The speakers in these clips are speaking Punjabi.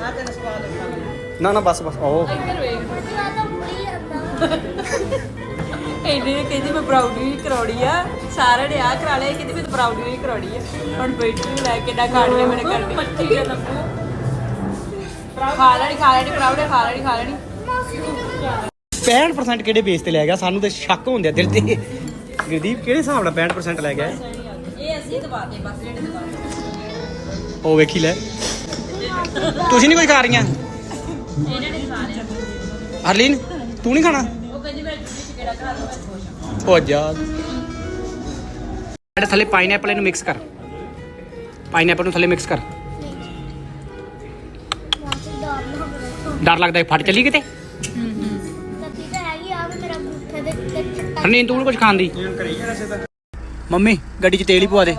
ਆ ਸਵਾਲ ਨਾ ਨਾ ਬਸ ਬਸ ਉਹ ਇੱਧਰ ਵੇਖ। ਇਹਨੇ ਕਹਿੰਦੀ ਮੈਂ ਬਰਾਉਨੀ ਵੀ ਕਰਾਉਣੀ ਆ। ਸਾਰਿਆਂ ਨੇ ਆ ਕਰਾ ਲਿਆ ਕਹਿੰਦੀ ਮੈਂ ਬਰਾਉਨੀ ਵੀ ਕਰਾਉਣੀ ਆ। ਹੁਣ ਬੈਠੀ ਲੈ ਕੇ ਨਾ ਕਾੜ ਲੈ ਮੇਰੇ ਮੱਛੀ ਦਾ ਲੱਭੂ। ਖਾ ਲੈਣੀ ਖਾ ਲੈਣੀ ਬਰਾਉਨੀ ਖਾ ਲੈਣੀ ਖਾ ਲੈਣੀ। 65% ਕਿਹੜੇ ਬੇਸ ਤੇ ਲੈ ਗਿਆ? ਸਾਨੂੰ ਤੇ ਸ਼ੱਕ ਹੁੰਦੇ ਆ ਦਿਲ ਤੇ। ਗੁਰਦੀਪ ਕਿਹੜੇ ਹਿਸਾਬ ਨਾਲ 65% ਲੈ ਗਿਆ? ਇਹ? ਅਸੀਂ ਦਬਾਤੇ ਬਸ ਜਿਹੜੇ ਦਬਾਤੇ ਉਹ ਵੇਖੀ ਲੈ। ਤੁਸੀਂ ਨਹੀਂ ਕੁਝ ਖਾ ਰਹੀਆਂ? ਹਰਲੀਨ, ਤੂੰ ਨਹੀਂ ਖਾਣਾ? ਉਹ ਜਾ ਇਹਦੇ ਥੱਲੇ ਪਾਈਨਐਪਲ ਇਹਨੂੰ ਮਿਕਸ ਕਰ। ਪਾਈਨਐਪਲ ਨੂੰ ਥੱਲੇ ਮਿਕਸ ਕਰ। ਡਰ ਲੱਗਦਾ ਇਹ ਫਟ ਚਲੀ ਕਿਤੇ? ਕੱਤੀ ਹਰਲੀਨ, ਤੂੰ ਨੀ ਕੁਝ ਖਾਣ ਦੀ ਮੰਮੀ, ਗੱਡੀ 'ਚ ਤੇਲ ਹੀ ਪਵਾ ਦੇ।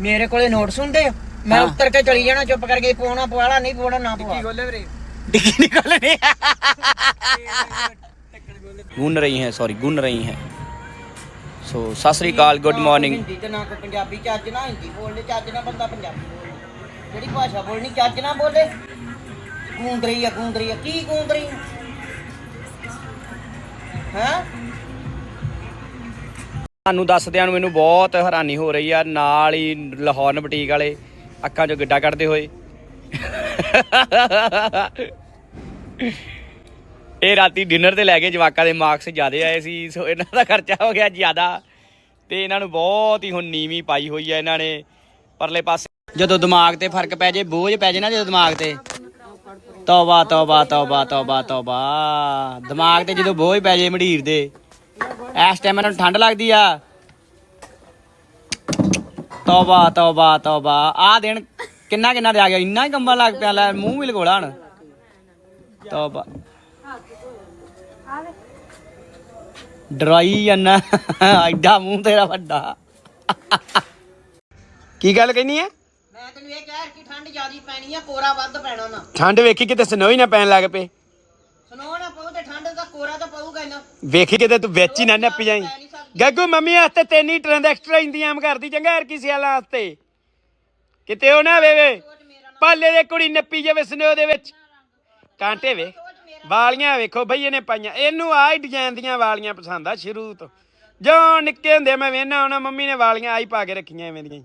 ਮੇਰੇ ਕੋਲੇ ਨੋਟ ਸੁਣਦੇ ਹੋ ਮੈਂ ਹਾਂ। ਉੱਤਰ ਕੇ ਚਲੀ ਜਾਣਾ ਚੁੱਪ ਕਰਕੇ ਪਵਾਉਣਾ ਪਵਾਲਾ ਨਹੀਂ ਪਵਾਉਣਾ ਨਾ ਪਵਾ डिग्गी निकाल नहीं गुन रही हैं सॉरी गुन रही हैं सो सत श्री अकाल गुड मॉर्निंग ਹਿੰਦੀ ਤੇ ਨਾ ਕੋਈ ਪੰਜਾਬੀ ਚੱਜ ਨਾ ਹਿੰਦੀ ਬੋਲਦੇ ਚੱਜ ਨਾ ਬੰਦਾ ਪੰਜਾਬੀ ਬੋਲੇ ਜਿਹੜੀ ਭਾਸ਼ਾ ਬੋਲਣੀ ਚੱਜ ਨਾ ਬੋਲੇ ਗੂੰਦਰੀ ਆ ਗੂੰਦਰੀ ਆ ਕੀ ਗੂੰਦਰੀ ਹੈ ਤੁਹਾਨੂੰ ਦੱਸਦਿਆਂ ਨੂੰ ਮੈਨੂੰ ਬਹੁਤ ਹੈਰਾਨੀ ਹੋ ਰਹੀ ਆ ਨਾਲ ਹੀ ਲਾਹੌਰ ਬੁਟੀਕ ਵਾਲੇ ਅੱਖਾਂ 'ਚੋਂ ਗਿੱਡਾ ਕੱਢਦੇ ਹੋਏ। ਇਹ ਰਾਤੀ ਡਿਨਰ ਤੇ ਲੈ ਕੇ ਜਵਾਕਾਂ ਦੇ ਮਾਰਕਸ ਜ਼ਿਆਦੇ ਆਏ ਸੀ, ਸੋ ਇਹਨਾਂ ਦਾ ਖਰਚਾ ਹੋ ਗਿਆ ਜ਼ਿਆਦਾ। ਤੇ ਇਹਨਾਂ ਨੂੰ ਬਹੁਤ ਹੀ ਹੁਣ ਨੀਵੀਂ ਪਾਈ ਹੋਈ ਹੈ ਇਹਨਾਂ ਨੇ ਪਰਲੇ ਪਾਸੇ। ਜਦੋਂ ਦਿਮਾਗ ਤੇ ਫ਼ਰਕ ਪੈ ਜੇ, ਬੋਝ ਪੈ ਜੇ ਨਾ ਜਦੋਂ ਦਿਮਾਗ ਤੇ। ਤੌਬਾ ਤੌਬਾ ਤੌਬਾ ਤੌਬਾ ਤੌਬਾ। ਦਿਮਾਗ ਤੇ ਜਦੋਂ ਬੋਝ ਪੈ ਜੇ ਮਢੀਰ ਦੇ, ਇਸ ਟਾਈਮ ਇਹਨਾਂ ਨੂੰ ਠੰਡ ਲੱਗਦੀ ਆ। ਤੌਬਾ ਤੌਬਾ ਤੌਬਾ। ਆ ਦਿਨ ਕਿੰਨਾ ਕਿੰਨਾ ਆ ਗਿਆ? ਇੰਨਾ ਹੀ ਕੰਬਣ ਲੱਗ ਪਿਆ ਲੈ ਮੂੰਹ ਵੀ ਲਗੋਲਾ ਹਣ। ਤੌਬਾ। ਡਰਾਈ ਜੰਨਾ ਐਡਾ ਮੂੰਹ ਤੇਰਾ ਵੱਡਾ। ਕੀ ਗੱਲ ਕਹਿਨੀ ਹੈ ਮੈਂ ਤੈਨੂੰ ਇਹ ਕਹਿ ਕਿ ਠੰਡ ਜ਼ਿਆਦੀ ਪੈਣੀ ਆ ਕੋਰਾ ਵੱਧ ਪੈਣਾ ਨਾ ਠੰਡ ਵੇਖੀ ਕਿਤੇ ਸਨੋ ਹੀ ਨਾ ਪੈਣ ਲੱਗ ਪਏ। ਸੁਣੋ ਨਾ ਪਊ ਤੇ ਠੰਡ ਦਾ ਕੋਰਾ ਤਾਂ ਪਊਗਾ ਹੀ ਨਾ। ਵੇਖੀ ਕਿਤੇ ਤੂੰ ਵਿੱਚ ਹੀ ਨਾ ਨੱਪੀ ਜਾਈ। ਗੱਗੂ ਮੰਮੀ ਵਾਸਤੇ ਤਿੰਨ ਹੀ ਟ੍ਰਾਂਜ਼ੈਕਟਰ ਇੰਤਜ਼ਾਮ ਕਰਦੀ ਚੰਗਾ ਹਰ ਕਿਸੇ ਵਾਲਾ ਵਾਸਤੇ? ਕਿਤੇ ਉਹ ਨਾ ਵੇਵੇ ਪਾਲੇ ਦੇ ਕੁੜੀ ਨੱਪੀ ਜਾਵੇ ਸਨੋ ਦੇ ਵਿੱਚ। ਕਾਂਟੇ ਵੇ ਵਾਲੀਆਂ ਵੇਖੋ ਬਈ ਇਹਨੇ ਪਾਈਆਂ। ਇਹਨੂੰ ਆਹ ਡਿਜ਼ਾਈਨ ਦੀਆਂ ਵਾਲੀਆਂ ਪਸੰਦ ਆ ਸ਼ੁਰੂ ਤੋਂ। ਜੋ ਨਿੱਕੇ ਹੁੰਦੇ ਮੈਂ ਵੇਖਣਾ ਉਹਨਾਂ ਮੰਮੀ ਨੇ ਵਾਲੀਆਂ ਆਹੀ ਪਾ ਕੇ ਰੱਖੀਆਂ ਐਵੇਂ ਦੀਆਂ।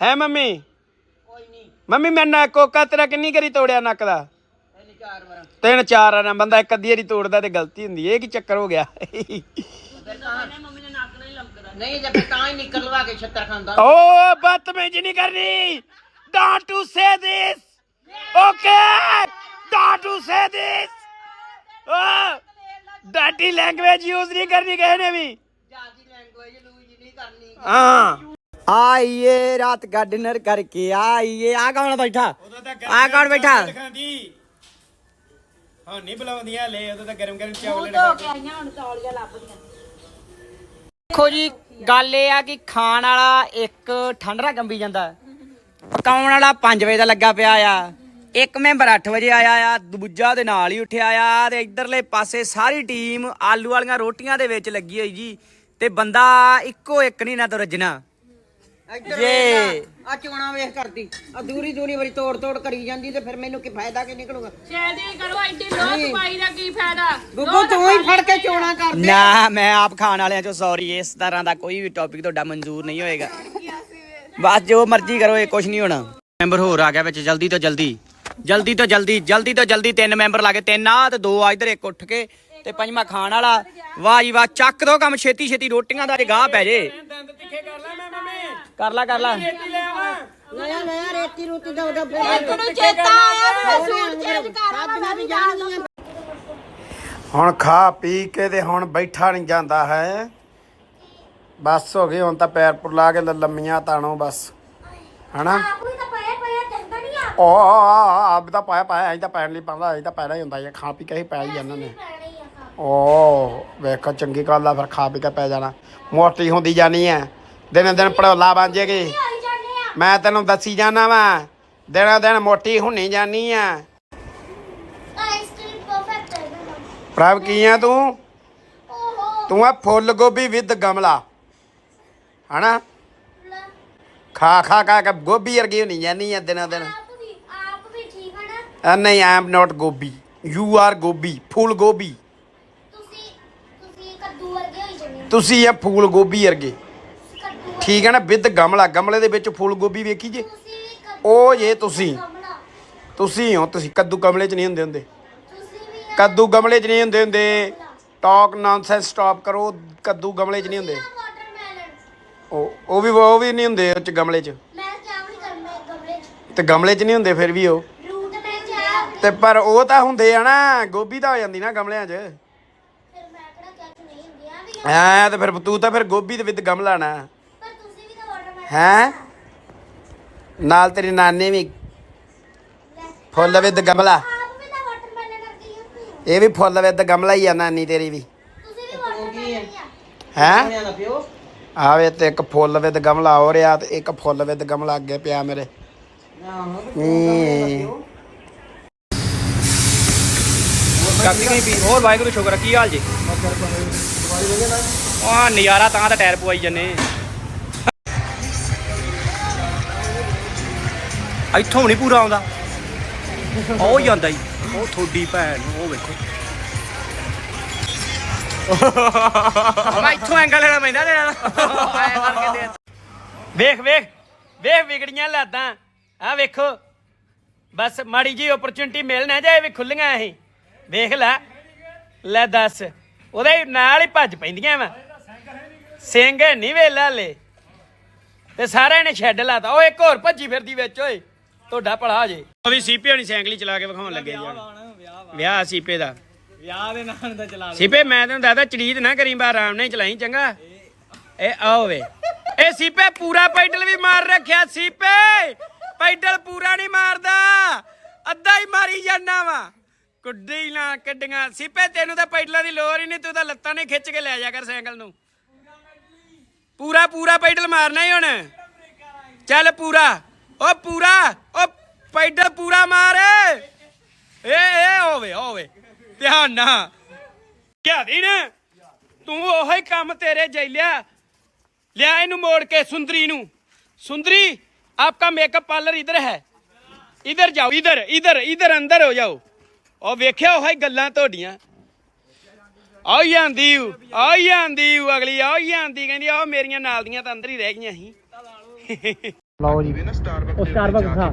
ਹੈ ਮੰਮੀ? ਕੋਈ ਨਹੀਂ ਮੰਮੀ ਮੈਂ ਨਾ ਕੋਕਾ ਤੇਰਾ ਕਿੰਨੀ ਕਰੀ ਤੋੜਿਆ ਨੱਕ ਦਾ? ਚਾਰ ਵਾਰ। ਤਿੰਨ ਚਾਰ ਨਾ ਬੰਦਾ ਇੱਕ ਅੱਧੀ ਵਾਰੀ ਤੋੜਦਾ ਤੇ ਗਲਤੀ ਹੁੰਦੀ ਇਹ ਕੀ ਚੱਕਰ ਹੋ ਗਿਆ? ਨਹੀਂ ਜੇ ਫਿਰ ਤਾਂ ਹੀ ਨਿਕਲ ਲਵਾ ਕੇ ਛੱਤਰ ਖਾਂਦਾ। ਓ ਬਦਤਮੀਜ਼ੀ ਨਹੀਂ ਕਰਨੀ। Don't to say this okay don't to say this ਓ ਡਾਟੀ ਲੈਂਗੁਏਜ ਯੂਜ਼ ਨਹੀਂ ਕਰਨੀ ਕਿਸੇ ਨੇ ਵੀ। ਜਿਆਦੀ ਲੈਂਗੁਏਜ ਲੂਜ ਨਹੀਂ ਕਰਨੀ। ਹਾਂ। ਆਈਏ ਰਾਤ ਦਾ ਡਿਨਰ ਕਰਕੇ ਆਈਏ। ਆ ਕੌਣ ਬੈਠਾ? ਆ ਕੌਣ ਬੈਠਾ? ਹਾਂ ਨਹੀਂ ਬੁਲਾਉਂਦੀਆਂ ਲੈ ਉਦੋਂ ਤਾਂ ਗਰਮ ਗਰਮ ਚਾਵਲ ਧੋ ਕੇ ਆਈਆਂ ਹੁਣ ਤੌਲੀਆਂ ਲੱਭਦੀਆਂ। ਦੇਖੋ ਜੀ, ਗੱਲ ਇਹ ਆ ਕਿ ਖਾਣ ਵਾਲਾ ਇੱਕ ਠੰਡਰਾ ਕੰਬੀ ਜਾਂਦਾ। ਪਕਾਉਣ ਵਾਲਾ 5 ਵਜੇ ਦਾ ਲੱਗਾ ਪਿਆ ਆ। ਇੱਕ ਮੈਂਬਰ 8 ਵਜੇ ਆਇਆ ਆ, ਦੂਜਾ ਦੇ ਨਾਲ ਹੀ ਉੱਠਿਆ ਆ ਤੇ ਇਧਰਲੇ ਪਾਸੇ ਸਾਰੀ ਟੀਮ ਆਲੂ ਵਾਲੀਆਂ ਰੋਟੀਆਂ ਦੇ ਵਿੱਚ ਲੱਗੀ ਹੋਈ ਜੀ ਤੇ ਬੰਦਾ ਇੱਕੋ ਇੱਕ ਨਹੀਂ, ਨਾ ਤੋਂ ਰੱਜਣਾ ਜੇ ਆ ਚੋਣਾ ਵੇਖ ਕਰਦੀ। ਆ ਦੂਰੀ ਦੂਰੀ ਵਾਰੀ ਤੋੜ ਤੋੜ ਕਰੀ ਜਾਂਦੀ ਤੇ ਫਿਰ ਮੈਨੂੰ ਕੀ ਫਾਇਦਾ ਕੀ ਨਿਕਲੂਗਾ? ਛੇਤੀ ਕਰੋ ਐਡੀ ਲੋਕ ਪਾਈ ਦਾ ਕੀ ਫਾਇਦਾ? ਗੁੱਗੂ ਤੂੰ ਹੀ ਫੜ ਕੇ ਚੋਣਾ ਕਰ ਦੇ ਨਾ ਮੈਂ ਆਪ ਖਾਣ ਵਾਲਿਆਂ ਚੋਂ ਸੌਰੀ ਇਸ ਤਰ੍ਹਾਂ ਦਾ ਕੋਈ ਵੀ ਟੌਪਿਕ ਤੁਹਾਡਾ ਮਨਜ਼ੂਰ ਨਹੀਂ ਹੋਏਗਾ। ਬਸ ਜੋ ਮਰਜ਼ੀ ਕਰੋ ਇਹ ਕੁਝ ਨਹੀਂ ਹੋਣਾ। ਮੈਂਬਰ ਹੋਰ ਆ ਗਿਆ ਵਿੱਚ ਜਲਦੀ ਤੋਂ ਜਲਦੀ। ਜਲਦੀ ਤੋਂ ਜਲਦੀ ਜਲਦੀ ਤੋਂ ਜਲਦੀ ਤਿੰਨ ਮੈਂਬਰ ਲਾ ਕੇ ਤਿੰਨ ਆ ਤੇ ਦੋ ਆ ਇਧਰ ਇੱਕ ਉੱਠ ਕੇ ਤੇ ਪੰਜਵਾਂ ਖਾਣ ਵਾਲਾ। ਵਾਹ ਜੀ ਵਾਹ ਚੱਕ ਦੋ ਕੰਮ ਛੇਤੀ ਛੇਤੀ ਰੋਟੀਆਂ ਦਾ ਜੇ ਗਾਹ ਪੈ ਜੇ। ਕਰ ਲਾ ਕਰ ਲਾ। ਨया ਨया ਰੇਤੀ ਰੂਤੀ ਦਾ ਉਹਦਾ ਫਿਰ ਨੂੰ ਚੇਤਾ ਆਇਆ ਮੈਂ ਸੂਟ ਚੇਂਜ ਕਰ ਮੈਂ ਵੀ ਜਾਣਦੀ ਆ। ਹੁਣ ਖਾ ਪੀ ਕੇ ਤੇ ਹੁਣ ਬੈਠਾ ਨਹੀਂ ਜਾਂਦਾ ਹੈ। ਬਸ ਹੋ ਗਈ ਹੁਣ ਤਾਂ ਪੈਰ ਪੁਰ ਲਾ ਕੇ ਲ- ਲੰਮੀਆਂ ਤਾਣੋ ਬਸ। ਹਨਾ? ਆਪ ਵੀ ਤਾਂ ਪਏ ਪਏ ਚੰਗਾ ਨਹੀਂ ਆ। ਉਹ ਆਪ ਤਾਂ ਪਾਇਆ ਪਾਇਆ ਅਸੀਂ ਤਾਂ ਪੈਣ ਲਈ ਪਾਉਂਦਾ ਅਸੀਂ ਤਾਂ ਪੈਣਾ ਹੀ ਹੁੰਦਾ ਹੈ ਖਾ ਪੀ ਕੇ ਹੀ ਪੈ ਹੀ ਜਾਂਦੇ ਨੇ। ਪੈਣੇ ਆ ਓ ਵੇਖੋ ਚੰਗੀ ਗੱਲ ਆ ਫਿਰ ਖਾ ਪੀ ਕੇ ਪੈ ਜਾਣਾ। ਮੋਟੀ ਹੁੰਦੀ ਜਾਣੀ ਐ। ਦਿਨ ਦਿਨ ਪੜੋਲਾ ਬਣ ਜੇਗੀ। ਮੈਂ ਤੈਨੂੰ ਦੱਸੀ ਜਾਣਾ ਵਾ ਦਿਨੋਂ ਦਿਨ ਮੋਟੀ ਹੁੰਨੀ ਜਾਨੀ ਆ। ਪ੍ਰਭ ਕੀ ਆ ਤੂੰ? ਤੂੰ ਆ ਫੁੱਲ ਗੋਭੀ ਵਿਦ ਗਮਲਾ। ਹਨਾ? ਖਾ ਖਾ ਖਾ ਕੇ ਗੋਭੀ ਵਰਗੀ ਹੁੰਨੀ ਜਾਨੀ ਆ ਦਿਨੋਂ ਦਿਨ ਆਪ ਵੀ ਆਪ ਵੀ ਠੀਕ ਹੈ ਨਾ? ਅ, ਨਹੀਂ ਆਈ ਐਮ ਨਾਟ ਗੋਭੀ। ਯੂ ਆਰ ਗੋਭੀ ਫੁੱਲ ਗੋਭੀ। ਤੁਸੀਂ ਤੁਸੀਂ ਕੱਦੂ ਵਰਗੇ ਹੋਈ ਜਾਂਦੇ। ਤੁਸੀਂ ਆ ਫੂਲ ਗੋਭੀ ਵਰਗੇ। ਠੀਕ ਹੈ ਨਾ ਵਿਦ ਗਮਲਾ। ਗਮਲੇ ਦੇ ਵਿੱਚ ਫੁੱਲ ਗੋਭੀ ਵੇਖੀ ਜੇ? ਉਹ ਜੇ ਤੁਸੀਂ। ਤੁਸੀਂ ਹੋ ਤੁਸੀਂ। ਕੱਦੂ ਗਮਲੇ 'ਚ ਨਹੀਂ ਹੁੰਦੇ ਹੁੰਦੇ। ਕੱਦੂ ਗਮਲੇ 'ਚ ਨਹੀਂ ਹੁੰਦੇ ਹੁੰਦੇ। ਟਾਕ ਨੌਨਸੈਂਸ ਸਟਾਪ ਕਰੋ। ਕੱਦੂ ਗਮਲੇ 'ਚ ਨਹੀਂ ਹੁੰਦੇ। ਉਹ ਉਹ ਵੀ ਉਹ ਵੀ ਨਹੀਂ ਹੁੰਦੇ ਉਹ 'ਚ ਗਮਲੇ 'ਚ। ਤੇ ਗਮਲੇ 'ਚ ਨਹੀਂ ਹੁੰਦੇ ਫਿਰ ਵੀ ਉਹ। ਤੇ ਪਰ ਉਹ ਤਾਂ ਹੁੰਦੇ ਆ ਨਾ ਗੋਭੀ ਤਾਂ ਹੋ ਜਾਂਦੀ ਨਾ ਗਮਲਿਆਂ 'ਚ। ਐ ਤੇ ਫਿਰ ਤੂੰ ਤਾਂ ਫਿਰ ਗੋਭੀ ਦੇ ਵਿੱਚ ਗਮਲਾ ਨਾ ਪਰ ਤੁਸੀਂ ਵੀ ਤਾਂ ਵਾਟਰਮੈਲਨ ਹੈ? ਨਾਲ ਤੇਰੀ ਨਾਨੀ ਵੀ ਫੁੱਲ ਵਿੱਚ ਗਮਲਾ। ਇਹ ਵੀ ਫੁੱਲ ਵਿੱਚ ਗਮਲਾ ਹੀ ਆ ਨਾਨੀ ਤੇਰੀ ਵੀ। ਤੁਸੀਂ ਵੀ ਵਾਟਰਮੈਲਨ ਹੀ ਆਵੇ ਤੇ ਇੱਕ ਫੁੱਲ ਵਿੱਚ ਗਮਲਾ ਹੋ ਰਿਹਾ ਤੇ ਇੱਕ ਫੁੱਲ ਵਿੱਚ ਗਮਲਾ ਅੱਗੇ ਪਿਆ ਮੇਰੇ। ਨਹੀਂ ਪੀ ਹੋਰ ਵਾਹਿਗੁਰੂ ਸ਼ੁਕਰ ਆ, ਕੀ ਹਾਲ ਜੀ? ਆ ਨਜ਼ਾਰਾ ਤਾਂ ਤਾਂ ਟਾਇਰ ਪਵਾਈ ਜੰਨੇ ਇੱਥੋਂ ਨਹੀਂ ਪੂਰਾ ਆਉਂਦਾ। ਉਹ ਜਾਂਦਾ ਹੀ ਉਹ ਥੋੜੀ ਭੈਣ ਨੂੰ, ਉਹ ਵੇਖੋ। ਮੈਂ ਇੱਥੋਂ ਐਂਗਲ ਲੈਣਾ ਪੈਂਦਾ ਤੇਰਾ। ਐਂ ਕਰਕੇ ਦੇ ਵੇਖ ਵੇਖ ਵੇਖ ਵਿਗੜੀਆਂ ਲਾਦਾਂ। ਆ ਵੇਖੋ। ਬਸ ਮਾੜੀ ਜੀ ਓਪਰਚੁਨਿਟੀ ਮਿਲ ਨਾ ਜਾਏ ਵੀ ਖੁੱਲੀਆਂ ਇਹ। ਵੇਖ ਲੈ। ਲੈ ਦੱਸ। ਉਹਦੇ ਨਾਲ ਹੀ ਭੱਜ ਪੈਂਦੀਆਂ ਵਾ। ਸਿੰਘ ਨਹੀਂ ਵੇਲਾ ਲੈ ਤੇ ਸਾਰਿਆਂ ਨੇ ਛੱਡ ਲਾਤਾ। ਉਹ ਇੱਕ ਹੋਰ ਭੱਜੀ ਫਿਰਦੀ ਵਿੱਚ ਓਏ। ਤੁਹਾਡਾ ਭਲਾ ਜੇ। ਉਹ ਵੀ ਸੀਪੇ ਹੋਣੀ ਸਾਈਕਲ ਹੀ ਚਲਾ ਕੇ ਵਿਖਾਉਣ ਲੱਗੇ ਜੀ ਵਿਆਹ ਸੀਪੇ ਦਾ। ਵਿਆਹ ਦੇ ਨਾਲ ਤਾਂ ਚਲਾ ਸੀਪੇ ਮੈਂ ਤੈਨੂੰ ਦੱਸਦਾ ਚੜੀਦ ਨਾ ਕਰੀ ਬਾ ਆਰਾਮ ਨਾਲ ਹੀ ਚਲਾਈ ਚੰਗਾ? ਇਹ ਆਓ ਵੇ ਇਹ ਸੀਪੇ ਪੂਰਾ ਪੈਡਲ ਵੀ ਮਾਰ ਰੱਖਿਆ ਸੀਪੇ! ਪੈਡਲ ਪੂਰਾ ਨਹੀਂ ਮਾਰਦਾ। ਅੱਧਾ ਹੀ ਮਾਰੀ ਜਾਂਦਾ ਵਾ। ਕੁੱਡੀ ਨਾ ਕੱਡੀਆਂ ਸੀਪੇ ਤੈਨੂੰ ਤਾਂ ਪੈਡਲਾਂ ਦੀ ਲੋੜ ਹੀ ਨਹੀਂ ਤੂੰ ਤਾਂ ਲੱਤਾਂ ਨੇ ਖਿੱਚ ਕੇ ਲੈ ਜਾ ਕਰ ਸਾਈਕਲ ਨੂੰ। ਪੂਰਾ ਪੂਰਾ ਪੈਡਲ ਮਾਰਨਾ ਹੀ ਹੁਣ। ਚੱਲ ਪੂਰਾ। ਓ ਪੂਰਾ, ਓ ਪੈਡਲ ਪੂਰਾ ਮਾਰ। ਏ ਏ ਹੋਵੇ ਹੋਵੇ ਧਿਆਨ ਨਾ ਕਿਆ ਦੀ ਨਾ ਤੂੰ ਉਹੀ ਕੰਮ ਤੇਰੇ ਜੈਲਿਆ ਲਿਆ। ਇਹਨੂੰ ਮੋੜ ਕੇ ਸੁੰਦਰੀ ਨੂੰ। ਸੁੰਦਰੀ आपका मेकअप पार्लर इधर है इधर जाओ इधर इधर इधर अंदर हो जाओ और वेख्या हो गल्ला थोड़िया ਆਈ ਜਾਂਦੀ ਹੂ ਆਈ ਜਾਂਦੀ ਹੂ ਅਗਲੀ, ਆਈ ਜਾਂਦੀ, ਕਹਿੰਦੀ, ਆਹ ਮੇਰੀਆਂ ਨਾਲ ਦੀਆਂ ਤਾਂ ਅੰਦਰ ਹੀ ਰਹਿ ਗਈਆਂ ਸੀ। ਲਓ ਜੀ। ਉਹ ਸਟਾਰਬਕਸ ਹਾਂ।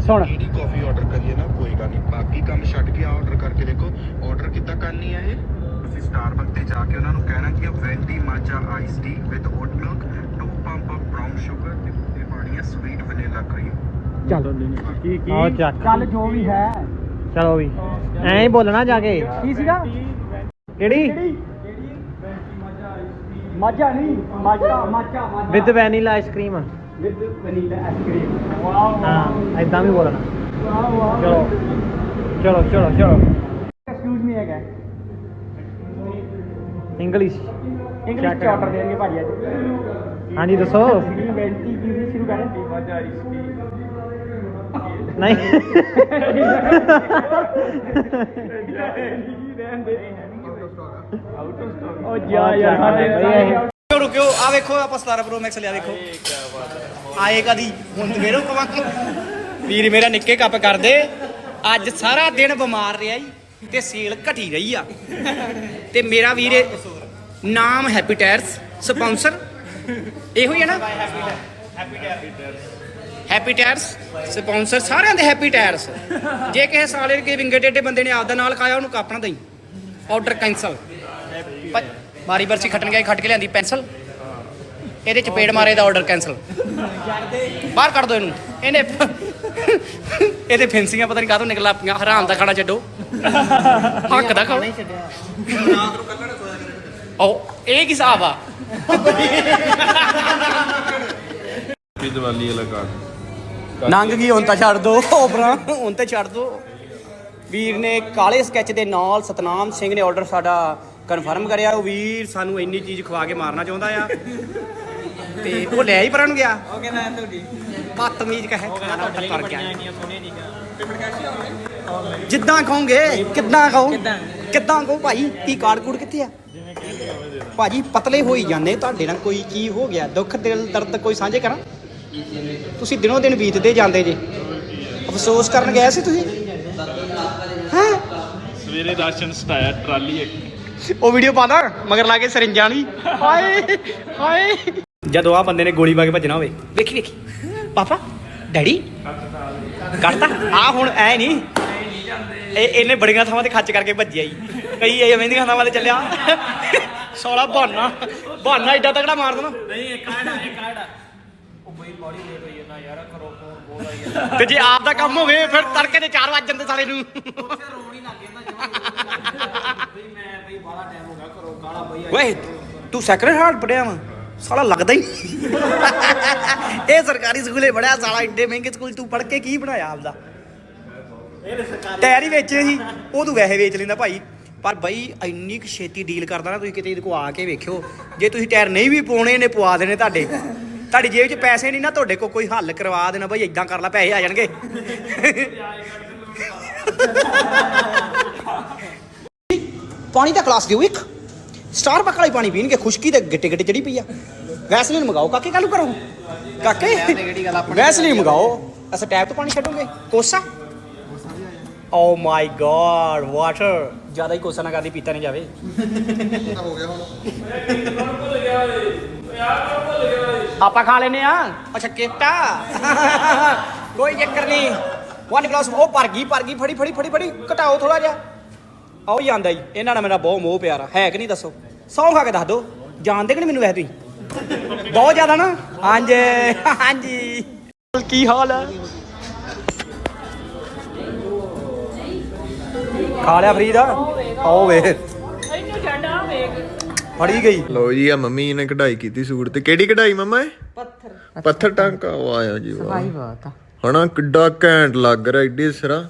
ਸੁਣ। ਜਿਹੜੀ ਕਾਫੀ ਆਰਡਰ ਕਰੀਏ ਨਾ ਕੋਈ ਗੱਲ ਨਹੀਂ। ਬਾਕੀ ਕੰਮ ਛੱਡ ਕੇ ਆਰਡਰ ਕਰਕੇ ਦੇਖੋ। ਆਰਡਰ ਕਿੱਦਾਂ ਕਰਨੀ ਹੈ ਇਹ। ਤੁਸੀਂ ਸਟਾਰਬਕ ਤੇ ਜਾ ਕੇ ਉਹਨਾਂ ਨੂੰ ਕਹਿਣਾ ਕਿ venti matcha ice tea with oat milk 2 pump of brown sugar ਤੇ ਪਾਣੀ ਹੈ ਸਵੀਟ ਵਨੀਲਾ ਕਰੀਮ ਚੱਲ। ਕੀ ਕੀ? ਆਓ ਚੱਕ। ਚੱਲ ਜੋ ਵੀ ਹੈ। ਚਲੋ ਵੀ। ਐਂ ਹੀ ਬੋਲਣਾ ਜਾ ਕੇ। ਕੀ ਸੀਗਾ? ਕਿਹੜੀ? ਮਾਝਾ ਨਹੀਂ matcha matcha with vanilla ice cream with vanilla ice cream wow ਹਾਂ ਐਦਾਂ ਵੀ ਬੋਲਣਾ। ਚਲੋ ਚਲੋ ਚਲੋ ਚਲੋ। ਐਕਸਕਿਊਜ਼ ਮੀ ਹੈਗਾ। ਇੰਗਲਿਸ਼ ਇੰਗਲਿਸ਼ ਚ ਆਰਡਰ ਦੇਣਗੇ ਭਾਜੀ ਅੱਜ। ਹਾਂਜੀ ਦੱਸੋ। ਵੈਂਟੀ ਕੀ ਸ਼ੁਰੂ ਕਰਾਂ। ਮਾਝਾ ਆਈਸਕ੍ਰੀਮ ਨਹੀਂ। ਉਹ ਜਾ ਯਾਰ ਸਾਡੇ ਰੁਕਿਓ ਆ ਵੇਖੋ ਆਪਾਂ 17 ਪ੍ਰੋ ਮੈਕਸ ਲਿਆ ਵੇਖੋ। ਆਏ ਕਦੀ ਹੁਣ ਫੇਰੋ ਕਵਾਂ ਵੀਰ ਮੇਰਾ ਨਿੱਕੇ ਕੱਪ ਕਰ ਦੇ ਅੱਜ ਸਾਰਾ ਦਿਨ ਬਿਮਾਰ ਰਿਹਾ ਜੀ ਤੇ ਸੇਲ ਘਟੀ ਰਹੀ ਆ। ਤੇ ਮੇਰਾ ਵੀਰ ਨਾਮ ਹੈਪੀ ਟਾਇਰਸ ਸਪਾਂਸਰ ਇਹੋ ਹੀ ਹੈ ਨਾ? ਹੈਪੀ ਟਾਇਰਸ ਸਪਾਂਸਰ ਸਾਰਿਆਂ ਦੇ ਹੈਪੀ ਟਾਇਰਸ ਜੇ ਕਿਸੇ ਸਾਲੇ ਕੇ ਵਿੰਗੇ ਟੇਡੇ ਬੰਦੇ ਨੇ ਆਪਦਾ ਨਾਲ ਖਾਇਆ ਉਹਨੂੰ ਕੱਪ ਨਾ ਦੇਈ। ਆਰਡਰ ਕੈਨਸਲ ਮਾਰੀ ਬਰਸੀ ਖੱਟਣ ਗਿਆ ਖੱਟ ਕੇ ਲਿਆਂਦੀ ਪੈਨਸਲ ਇਹਦੇ ਚ ਪੇੜ ਮਾਰੇ ਦਾ ਆਰਡਰ ਕੈਨਸਲ ਬਾਹਰ ਕੱਢ ਦੋ ਇਹਨੂੰ। ਇਹਨੇ ਇਹਦੇ ਫੈਂਸੀਆਂ ਪਤਾ ਨਹੀਂ ਕਾਹਤੋਂ ਨਿਕਲ ਆਪੀਆਂ ਹਰਾਮ ਦਾ ਖਾਣਾ ਛੱਡੋ। ਹੱਕ ਦਾ ਖਾਓ। ਉਹ ਇਹ ਕੀ ਹਿਸਾਬ ਆ? ਦੀਵਾਲੀ ਵਾਲਾ ਕਾਰਡ। ਨੰਗ ਗਈ ਹੁਣ ਤਾਂ ਛੱਡ ਦੋ। ਓਪਰਾ ਹੁਣ ਤੇ ਛੱਡ ਦੋ। ਵੀਰ ਨੇ ਕਾਲੇ ਸਕੈਚ ਦੇ ਨਾਲ ਸਤਨਾਮ ਸਿੰਘ ਨੇ ਆਰਡਰ ਸਾਡਾ ਕਨਫਰਮ ਕਰਿਆ ਉਹ ਵੀਰ ਸਾਨੂੰ ਇੰਨੀ ਚੀਜ਼ ਖਵਾ ਕੇ ਮਾਰਨਾ ਚਾਹੁੰਦਾ ਆ। ਤੇ ਉਹ ਲੈ ਹੀ ਪਰਾਂ ਨੂੰ ਗਿਆ। ਉਹ ਕਹਿੰਦਾ ਤੁਹਾਡੀ। ਬਦਤਮੀਜ਼ ਕਹੇ ਖਾਣਾ ਕਰ ਗਿਆ ਜਿੱਦਾਂ ਕਹੋਗੇ ਕਿੱਦਾਂ ਕਹੋ? ਕਿੱਦਾਂ? ਕਹੋ ਭਾਈ? ਕੀ ਕਾਰਡ ਕੂਡ ਕਿੱਥੇ ਆ? ਭਾਜੀ ਪਤਲੇ ਹੋਈ ਜਾਂਦੇ ਤੁਹਾਡੇ ਨਾਲ ਕੋਈ ਕੀ ਹੋ ਗਿਆ? ਦੁੱਖ ਦਿਲ ਦਰਦ ਕੋਈ ਸਾਂਝੇ ਕਰਾਂ? ਤੁਸੀਂ ਦਿਨੋਂ ਦਿਨ ਬੀਤਦੇ ਜਾਂਦੇ ਜੇ। ਅਫਸੋਸ ਕਰਨ ਗਏ ਸੀ ਤੁਸੀਂ? ਹਾਂ? ਸਵੇਰੇ ਰਾਸ਼ਨ ਸਟਾਇਆ ਟਰਾਲੀ ਇੱਕ। ਉਹ ਵੀਡੀਓ ਪਾਦਾ ਮਗਰ ਲਾ ਕੇ ਸਰਿੰਜਾਂ ਨਹੀਂ ਹਾਏ ਹਾਏ। ਜਦੋਂ ਆ ਬੰਦੇ ਨੇ ਗੋਲੀ ਪਾ ਕੇ ਭੱਜਣਾ ਹੋਵੇ ਵੇਖੀ ਵੇਖੀ। ਪਾਪਾ ਡੈਡੀ ਕੱਢਤਾ। ਆ ਹੁਣ ਐ ਨਹੀਂ ਇਹ ਇਹਨੇ ਬੜੀਆਂ ਥਾਵਾਂ ਤੇ ਖੱਚ ਕਰਕੇ ਭੱਜਿਆ ਹੀ ਕਈ ਇਹ ਮਹਿੰਦੀਆਂ ਥਾਵਾਂ ਤੇ ਚੱਲਿਆ। ਸੋਲਾ ਬਹਾਨਾ ਬਹਾਨਾ ਏਡਾ ਤਗੜਾ ਮਾਰ ਦੇਣਾ। ਨਹੀਂ ਇੱਕ ਆੜਾ ਇੱਕ ਆੜਾ। ਉਹ ਬਈ ਬੜੀ ਲੇਟ ਹੋਈ ਨਾ ਯਾਰ ਕਰੋ ਫੋਨ ਬੋਲ ਆਈ ਤੇ ਜੇ ਆਪ ਦਾ ਕੰਮ ਹੋਵੇ ਫਿਰ ਤੜਕੇ ਦੇ 4 ਵਜ ਜਾਂਦੇ ਸਾਲੇ ਨੂੰ। ਓਏ, ਤੂੰ ਸੈਕਰਡ ਹਾਰਟ ਪੜਿਆ ਵਾ? ਸਾਲਾ ਲੱਗਦਾ ਹੀ ਇਹ ਸਰਕਾਰੀ ਸਕੂਲੇ ਪੜਿਆ ਸਾਲਾ ਇੰਡੇ ਮਹਿੰਗੇ ਸਕੂਲ ਤੂੰ ਪੜ ਕੇ ਕੀ ਬਣਾਇਆ ਆਪਦਾ? ਟਾਇਰ ਹੀ ਵੇਚੇ ਸੀ, ਉਹ ਤੂੰ ਵੈਸੇ ਵੇਚ ਲੈਂਦਾ ਭਾਈ। ਪਰ ਬਈ, ਇੰਨੀ ਕੁ ਛੇਤੀ ਡੀਲ ਕਰਦਾ ਨਾ ਤੁਸੀਂ ਕਿਤੇ ਇਹਦੇ ਕੋ ਆ ਕੇ ਵੇਖਿਓ। ਜੇ ਤੁਸੀਂ ਟਾਇਰ ਨਹੀਂ ਵੀ ਪਾਉਣੇ ਨੇ ਪਵਾ ਦੇਣੇ ਤੁਹਾਡੇ। ਤੁਹਾਡੀ ਜੇਬ 'ਚ ਪੈਸੇ ਨਹੀਂ ਨਾ, ਤੁਹਾਡੇ ਕੋ ਕੋਈ ਹੱਲ ਕਰਵਾ ਦੇਣਾ ਬਈ ਇਦਾਂ ਕਰ ਲੈ, ਪੈਸੇ ਆ ਜਾਣਗੇ। ਪਾਣੀ ਦਾ ਕਲਾਸ ਦਿਓ ਇੱਕ। ਸਟਾਰਬਕ ਵਾਲੀ ਪਾਣੀ ਪੀਣਗੇ ਖੁਸ਼ਕੀ ਤੇ ਗਿੱਟੇ ਗਿੱਟੇ ਚੜੀ ਪਈ ਆ ਵੈਸਲੀਨ ਮੰਗਾਓ ਕਾਕੇ ਕੱਲ ਕਰੋ ਕਾਕੇ ਵੈਸਲੀਨ ਮੰਗਾਓ ਅਸਾਂ ਟੈਪ ਤੋਂ ਪਾਣੀ ਛੱਡੋਗੇ ਕੋਸਾ ਓ ਮਾਈ ਗॉड ਵਾਟਰ ਜ਼ਿਆਦਾ ਹੀ ਕੋਸਾ ਨਾ ਕਰਦੀ ਪੀਤਾ ਨਹੀਂ ਜਾਵੇ ਆਪਾਂ ਖਾ ਲੈਨੇ ਆ ਅੱਛਾ ਕਿੱਟਾ ਕੋਈ ਚੱਕਰ ਨਹੀਂ ਵਨ ਗਲਾਸ ਉਹ ਭਰ ਗਈ ਭਰ ਗਈ ਫੜੀ ਫੜੀ ਫੜੀ ਫੜੀ ਘਟਾਓ ਥੋੜਾ ਜਿਹਾ ਆਓ ਆਂਦਾ ਹੀ ਇਹਨਾਂ ਨਾਲ ਮੇਰਾ ਬਹੁਤ ਮੋਹ ਪਿਆਰਾ ਹੈ ਕਿ ਨਹੀਂ ਦੱਸੋ? ਸੌਂ ਖਾ ਕੇ ਦੱਸ ਦੋ ਜਾਣਦੇ ਕਿ ਨਹੀਂ ਮੈਨੂੰ ਵੈਸੇ ਤੁਸੀਂ? ਬਹੁਤ ਜ਼ਿਆਦਾ ਨਾ? ਹਾਂਜੀ ਹਾਂਜੀ। ਕੀ ਹਾਲ ਹੈ ਖਾ ਲਿਆ ਫਰੀਦ? ਆਓ ਵੇ। ਇਹਨੂੰ ਛੱਡਾ ਵੇਖ। ਫੜੀ ਗਈ। ਲੋ ਜੀ ਆ ਮੰਮੀ ਨੇ ਕਢਾਈ ਕੀਤੀ ਸੂਟ ਤੇ। ਕਿਹੜੀ ਕਢਾਈ ਮਮਾ ਇਹ? ਪੱਥਰ। ਪੱਥਰ ਟਾਂਕਾ। ਵਾਹ ਜੀ ਵਾਹ ਸਫ਼ਾਈ ਬਹੁਤ ਆ। ਹਣਾ ਕਿੱਡਾ ਘੈਂਟ ਲੱਗ ਰਿਹਾ ਏਡੀ ਸਿਰਾ।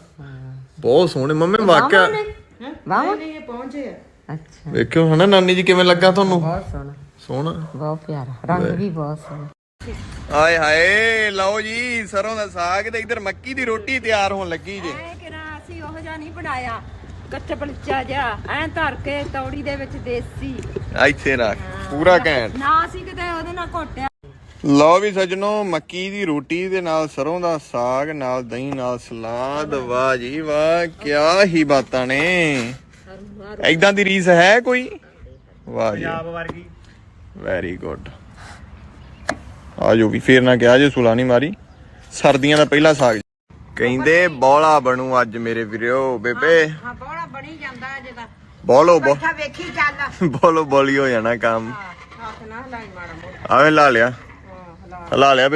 ਬਹੁਤ ਸੋਹਣੇ। ਮੰਮੀ ਵਾਕਿਆ ਅੱਛਾ। ਵੇਖਿਓ ਹਨਾ ਨਾਨੀ ਜੀ ਕਿਵੇਂ ਲੱਗਾ ਤੁਹਾਨੂੰ? ਬਹੁਤ ਸੋਹਣਾ। ਸੋਹਣਾ। ਬਹੁਤ ਪਿਆਰਾ। ਰੰਗ ਵੀ। ਬਹੁਤ ਸੋਹਣਾ। ਆਏ ਹਾਏ ਲਓ ਜੀ ਸਰੋਂ ਦਾ ਸਾਗ ਤੇ ਇਧਰ ਮੱਕੀ ਦੀ ਰੋਟੀ ਤਿਆਰ ਹੋਣ ਲੱਗੀ ਜੇ। ਕਿਰਾ ਅਸੀਂ ਉਹ ਜਿਹਾ ਨਹੀਂ ਬਣਾਇਆ। ਕੱਚਾ ਪਲਚਾ ਜਿਹਾ ਐਂ ਧਰ ਕੇ ਤੌੜੀ ਦੇ ਵਿੱਚ ਦੇਸੀ। ਇੱਥੇ ਰੱਖ ਪੂਰਾ ਘੈਂਟ। ਨਾ ਅਸੀਂ ਕਿਤੇ ਉਹਦੇ ਨਾਲ ਘੋਟਿਆ। ਲਓ ਵੀ ਸੱਜਣੋ ਮੱਕੀ ਦੀ ਰੋਟੀ ਦੇ ਨਾਲ ਸਰੋਂ ਦਾ ਸਾਗ ਨਾਲ ਦਹੀਂ ਨਾਲ ਸਲਾਦ। ਵਾਹ ਜੀ ਵਾਹ ਕਿਆ ਹੀ ਬਾਤਾਂ ਨੇ। ਐਦਾਂ ਦੀ ਰੀਸ ਹੈ ਕੋਈ? ਵਾਹ ਜੀ। ਪੰਜਾਬ ਵਰਗੀ। ਵੈਰੀ ਗੁੱਡ ਆਜੋ ਵੀ ਫੇਰ ਨਾ ਕਿਹਾ ਜੇ ਸੁਲਾ ਨਹੀਂ ਮਾਰੀ। ਸਰਦੀਆਂ ਦਾ ਪਹਿਲਾ ਸਾਗ। ਕਹਿੰਦੇ ਬੋਲਾ ਬਣੂ ਅੱਜ ਮੇਰੇ ਵੀਰੋ ਬੇਬੇ। ਹਾਂ ਬੋੜਾ ਬਣੀ ਜਾਂਦਾ ਅਜੇ ਤਾਂ। ਬੋਲੋ ਬੋ ਅੱਛਾ ਵੇਖੀ ਚੱਲ। ਬੋਲੋ ਬੋਲੀ ਹੋ ਜਾਣਾ ਕੰਮ। ਹੱਥ ਨਾ ਲਾਈ ਮਾੜਾ ਮੋਟਾ। ਆਵੇ ਲਾ ਲਿਆ। ਲਾ ਲਿਆ